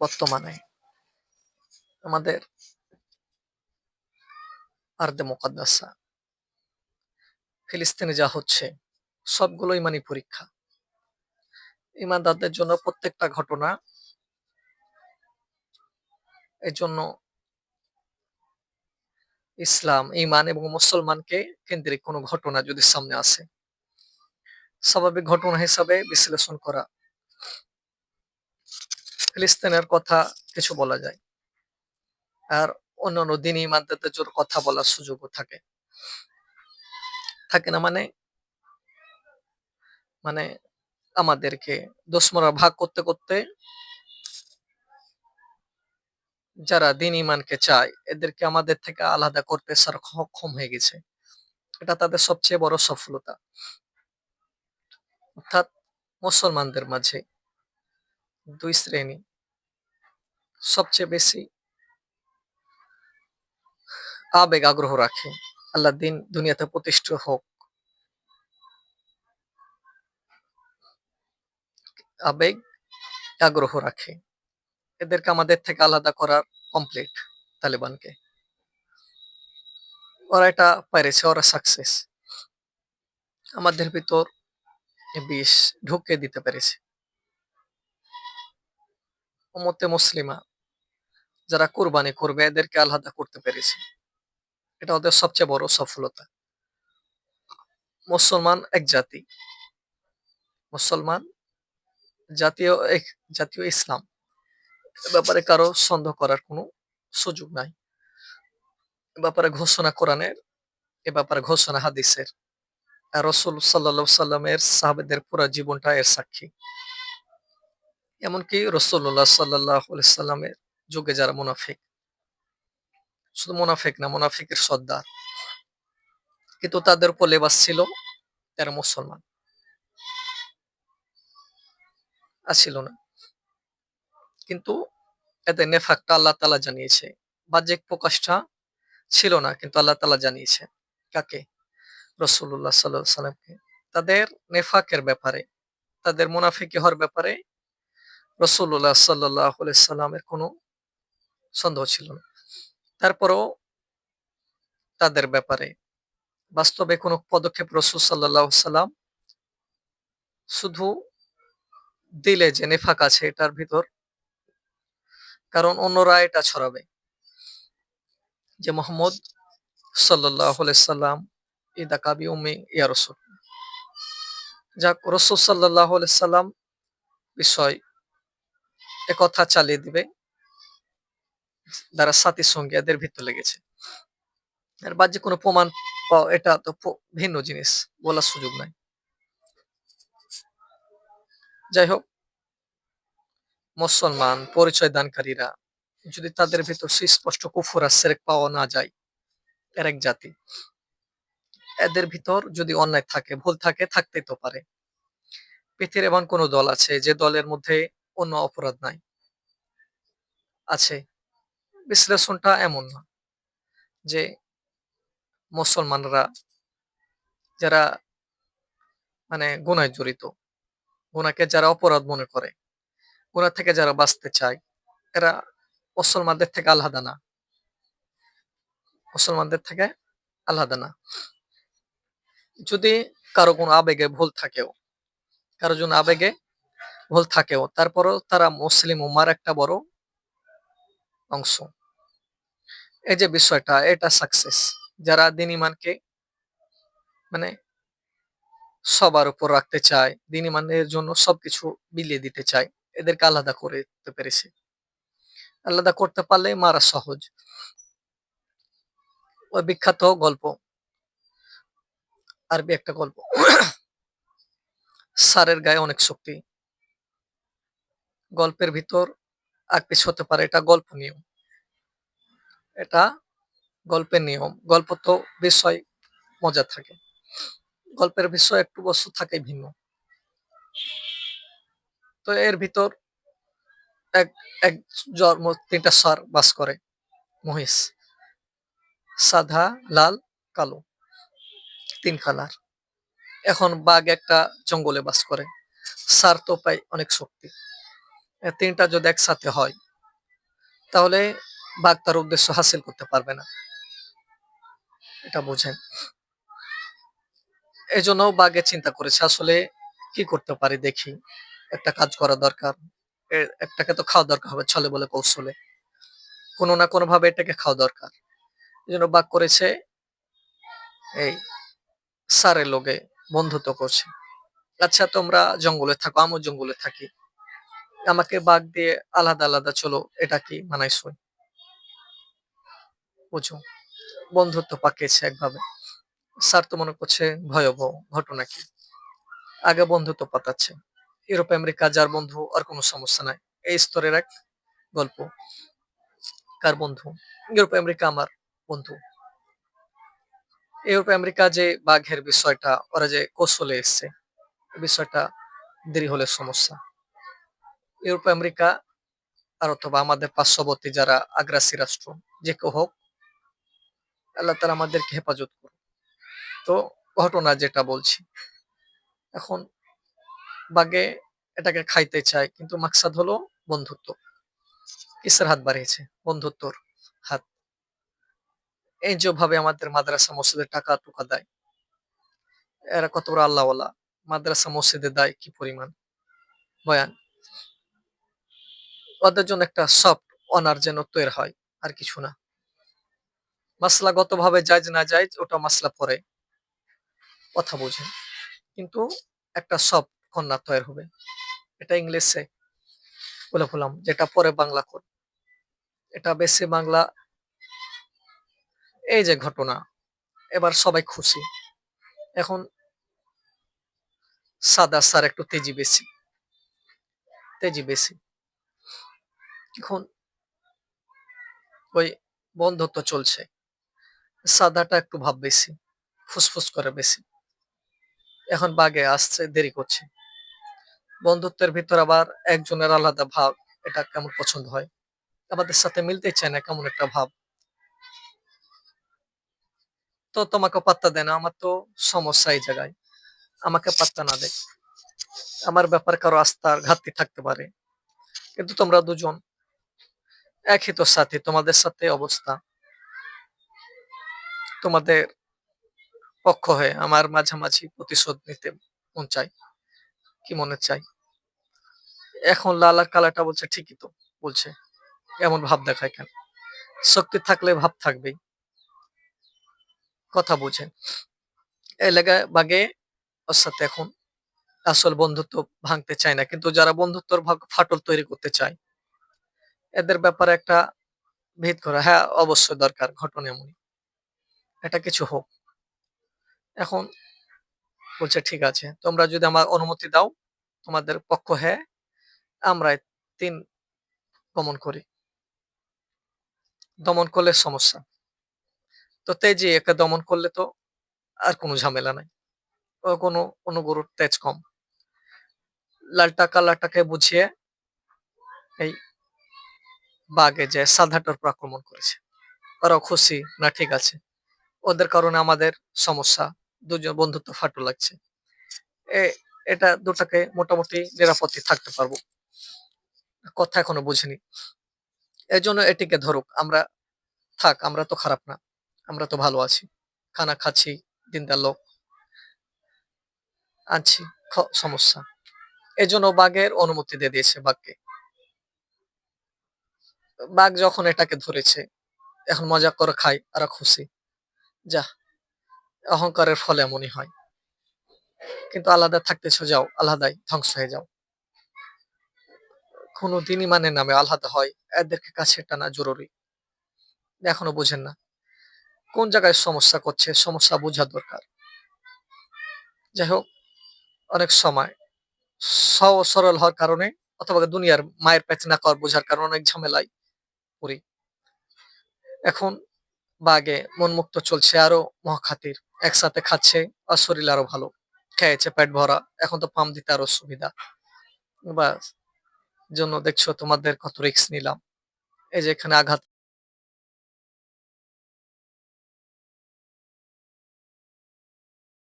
বর্তমানে আমাদের আর্দে মোকাদ্দাসা। ফিলিস্তিনে যা হচ্ছে সবগুলো ইমানি পরীক্ষা। ইমানদারদের জন্য প্রত্যেকটা ঘটনা এর জন্য ইসলাম, ইমান এবং মুসলমানকে কেন্দ্রিক কোনো ঘটনা যদি সামনে আসে, স্বাভাবিক ঘটনা হিসাবে বিশ্লেষণ করা ফিলিস্তিনের কথা কিছু বলা যায়। আর অন্যান্য দিনই ইমানদারদের জন্য কথা বলার সুযোগও থাকে। থাকে না মানে? মানে আমাদেরকে দোষমরা ভাগ করতে করতে যারা দিন ইমানকে চায়, এদেরকে আমাদের থেকে আলাদা করতে সক্ষম হয়ে গেছে। এটা তাদের সবচেয়ে বড় সফলতা। অর্থাৎ মুসলমানদের মাঝে দুই শ্রেণি সবচেয়ে বেশি আবেগ আগ্রহ রাখে। আল্লাহ দিন দুনিয়াতে প্রতিষ্ঠিত হোক। আবেগ আগ্রহ রাখে। এদেরকে আমাদের থেকে আলাদা করার কমপ্লিট তালেবানকে। ওরা এটা পেরেছে ওরা সাকসেস আমাদের ভিতর বিষ ঢুকে দিতে পেরেছে। উম্মতে মুসলিমা যারা কোরবানি করবে, এদেরকে আলাদা করতে পেরেছে। এটা ওদের সবচেয়ে বড় সফলতা। মুসলমান এক জাতি। মুসলমান জাতীয় এক, জাতীয় ইসলাম। ব্যাপারে কারও সন্দেহ করার কোনো সুযোগ নাই। ব্যাপারে ঘোষণা কোরআনের, এ ব্যাপারে ঘোষণা হাদিসের। রসুল সাল্লা সাল্লামের সাহাবেদের পুরো জীবনটা এর সাক্ষী। এমনকি রসুল্লাহ সাল্লাহ সাল্লামের যুগে যারা মুনাফিক। শুধু মুনাফিক না, মুনাফিকের সর্দার। কিন্তু তাদের উপর লেবাস ছিল তারা মুসলমান। আসছিল না। কিন্তু এতে নেফাকটা আল্লাহ তালা জানিয়েছে। বাহ্যিক প্রকাশটা ছিল না, কিন্তু আল্লাহ তালা জানিয়েছে। কাকে? রসুল্লাহ সাল্লাহ সাল্লামকে তাদের নেফাকের ব্যাপারে, তাদের মুনাফিকি হওয়ার ব্যাপারে রসুল্লাহ সাল্লাহ সাল্লামের কোনো সন্দেহ ছিল না। তারপরও তাদের ব্যাপারে বাস্তবে কোনো পদক্ষেপ রসুল সাল্লাহ সাল্লাম শুধু দিলে যে নেফাক আছে এটার ভিতর, কারণ অন্যরা এটা ছড়াবে। যে মোহাম্মদ সাল্লাহ সাল্লাম ইদা কাবি উম্মি, ইয়া রসুল। যাক, রসুল সাল্লাহ সাল্লাম বিষয় একথা চালিয়ে দিবে। যারা সাথীর সঙ্গে এদের ভিতর লেগেছে। আর বাহ্যিক কোনো প্রমাণ পাওয়া, এটা তো ভিন্ন জিনিস, বলার সুযোগ নাই। যাই হোক, মুসলমান পরিচয় দানকারীরা যদি তাদের ভিতর সুস্পষ্ট কুফুর আর সেরেক পাওয়া না যায় এর এক জাতি, এদের ভিতর যদি অন্যায় থাকে, ভুল থাকে, থাকতেই তো পারে। পৃথিবীর এমন কোন দল আছে, যে দলের মধ্যে অন্য অপরাধ নাই। আছে। বিশ্লেষণটা এমন না যে মুসলমানরা যারা মানে গুনায় জড়িত, গুনাকে যারা অপরাধ মনে করে গুণা থেকে যারা বাঁচতে চায়, এরা মুসলমানদের থেকে আলাদা না। মুসলমানদের থেকে আলাদা না। যদি কারও কোনো আবেগে ভুল থাকেও, কারও জন্য আবেগে ভুল থাকেও, তারপরও তারা মুসলিম উমার একটা বড় অংশ। এই যে বিষয়টা, এটা সাকসেস যারা দিন ইমানকে মানে সবার উপর রাখতে চায়, দিন ইমানের জন্য সবকিছু বিলিয়ে দিতে চায়, এদেরকে আলাদা করতে পেরেছে। আলাদা করতে পারলে মারা সহজ। ওই বিখ্যাত গল্প, আরবি একটা গল্প। সারের গায়ে অনেক শক্তি। গল্পের ভিতর আগ পিছ হতে পারে, এটা গল্প নিয়ম। এটা গল্পের নিয়ম। গল্প তো বিষয় মজা থাকে। গল্পের বিষয় একটু বস্তু থাকে ভিন্ন। তো এর ভিতর এক এক জন্ম তিনটা সার বাস করে, মহিষ। সাদা, লাল, কালো, তিন কালার। এখন বাঘ একটা জঙ্গলে বাস করে। সার তো পাই অনেক শক্তি। তিনটা যদি একসাথে হয়, তাহলে বাঘ তার উদ্দেশ্য হাসিল করতে পারবে না। এটা বোঝেন। এজন্য বাঘে চিন্তা করেছে, আসলে কি করতে পারি দেখি। একটা কাজ করা দরকার। একটাকে তো খাওয়া দরকার হবে, ছলে বলে কৌশলে। কোনো না কোনো ভাবে এটাকে খাওয়া দরকার। এই জন্য বাঘ করেছে, এই সারের লোকে বন্ধুত্ব করছে। আচ্ছা তোমরা জঙ্গলে থাকো, আমিও জঙ্গলে থাকি। আমাকে বাঘ দিয়ে আলাদা আলাদা, চলো, এটা কি মানাইসই বুঝো। বন্ধুত্ব পাকিয়েছে একভাবে। স্যার তো মনে করছে ভয়াবহ ঘটনা কি? আগে বন্ধুত্ব পাতাচ্ছে ইউরোপ আমেরিকা যার বন্ধু আর কোনো সমস্যা নাই। এই স্তরের এক গল্প। কার বন্ধু? ইউরোপ আমেরিকা আমার বন্ধু। ইউরোপ আমেরিকা যে বাঘের বিষয়টা, ওরা যে কৌশলে এসছে বিষয়টা দেরি হলে সমস্যা। ইউরোপ আমেরিকা আর অথবা আমাদের পার্শ্ববর্তী যারা আগ্রাসী রাষ্ট্র, যে কেউ হোক আল্লাহ তারা আমাদেরকে হেফাজত করুন তো ঘটনা যেটা বলছি, এখন বাগে এটাকে খাইতে চায়, কিন্তু মাকসাদ হলো বন্ধুত্ব। কিসের হাত বাড়িয়েছে? বন্ধুত্বর হাত। এই যে ভাবে আমাদের মাদ্রাসা মসজিদে টাকা টুকা দেয়, এরা কত বড় আল্লাহওয়ালা। মাদ্রাসা মসজিদে দেয় কি পরিমাণ? বয়ান। ওদের জন্য একটা সফট অনার যেন তৈরি হয়, আর কিছু না। মাসলাগত ভাবে যায় না যায় ওটা মাসলা পরে। কথা বোঝে কিন্তু একটা সব কন্যা তৈরি হবে। এটা ইংলিশে বলে ফেলাম, যেটা পরে বাংলা কর এটা বেশি বাংলা। এই যে ঘটনা, এবার সবাই খুশি। এখন সাদা সার একটু তেজি বেশি তেজি বেশি এখন ওই বন্ধুত্ব চলছে। সাদাটা একটু ভাব বেশি, ফুসফুস করে বেশি। এখন বাগে আসছে, দেরি করছে। বন্ধুত্বের ভিতর আবার একজনের আলাদা ভাব, এটা কেমন পছন্দ হয়? আমাদের সাথে মিলতে চায় না কেমন একটা ভাব? তো তোমাকে পাত্তা দেয় না, আমার তো সমস্যা এই জায়গায়। আমাকে পাত্তা না দেয়। আমার ব্যাপার কারও আস্থার ঘাটতি থাকতে পারে। কিন্তু তোমরা দুজন, একই তো সাথে, তোমাদের সাথে অবস্থা। তোমাদের পক্ষ হয়ে আমার মাঝামাঝি প্রতিশোধ নিতে মন চাই। কি মনে চাই? এখন লালা কালাটা বলছে ঠিকই তো, বলছে। এমন ভাব দেখায় কেন? শক্তি থাকলে ভাব থাকবেই। কথা বুঝে। এলাকা বাগে ওর সাথে এখন আসল বন্ধুত্ব ভাঙতে চায় না, কিন্তু যারা বন্ধুত্বর ভাগ ফাটল তৈরি করতে চায়, এদের ব্যাপারে একটা ভেদ করা হ্যাঁ অবশ্যই দরকার, ঘটনা এমনই। এটা কিছু হোক। এখন বলছে, ঠিক আছে, তোমরা যদি আমার অনুমতি দাও, তোমাদের পক্ষ হ্যাঁ আমরা তিন গমন করি। দমন করলে সমস্যা। তো তেজি, একে দমন করলে তো আর কোনো ঝামেলা নাই। ও কোনো অনুগরুর তেজ কম। লালটা কালাটাকে বুঝিয়ে এই বাঘে যে সাধাটার উপর আক্রমণ করেছে। ওরাও খুশি, না ঠিক আছে। ওদের কারণে আমাদের সমস্যা। দুজন বন্ধুত্ব ফাটু লাগছে। এটা দুটাকে মোটামুটি নিরাপত্তি থাকতে পারব। কথা এখনও বুঝিনি। এই জন্য এটিকে ধরুক, আমরা থাক, আমরা তো খারাপ না, আমরা তো ভালো আছি। খানা খাচ্ছি, দিনদার লোক। আনছি সমস্যা। এই জন্য বাঘের অনুমতি দিয়ে দিয়েছে বাঘকে। বাঘ যখন এটাকে ধরেছে, এখন মজা করে খায়, আর খুশি। যা, অহংকারের ফলে এমনই হয়। কিন্তু আলাদা থাকতেছ যাও, আলাদাই ধ্বংস হয়ে যাও। কোনো দিনই মানে নামে আলাদা হয়, এদেরকে কাছে টানা জরুরি। এখনও বুঝেন না, কোন জায়গায় সমস্যা করছে, সমস্যা বোঝা দরকার। যাই হোক, অনেক সময় সহজ সরল হওয়ার কারণে, অথবা দুনিয়ার মায়ের প্যাচ না কর বোঝার কারণে অনেক ঝামেলায় পড়ি। এখন বাগে মনমুক্ত চলছে আরও মহাখাতির। একসাথে খাচ্ছে আর শরীর আরও ভালো। খেয়েছে পেট ভরা। এখন তো পাম্প দিতে আরও সুবিধা। বা জন্য দেখছ তোমাদের কত রিক্স নিলাম। এই যে এখানে আঘাত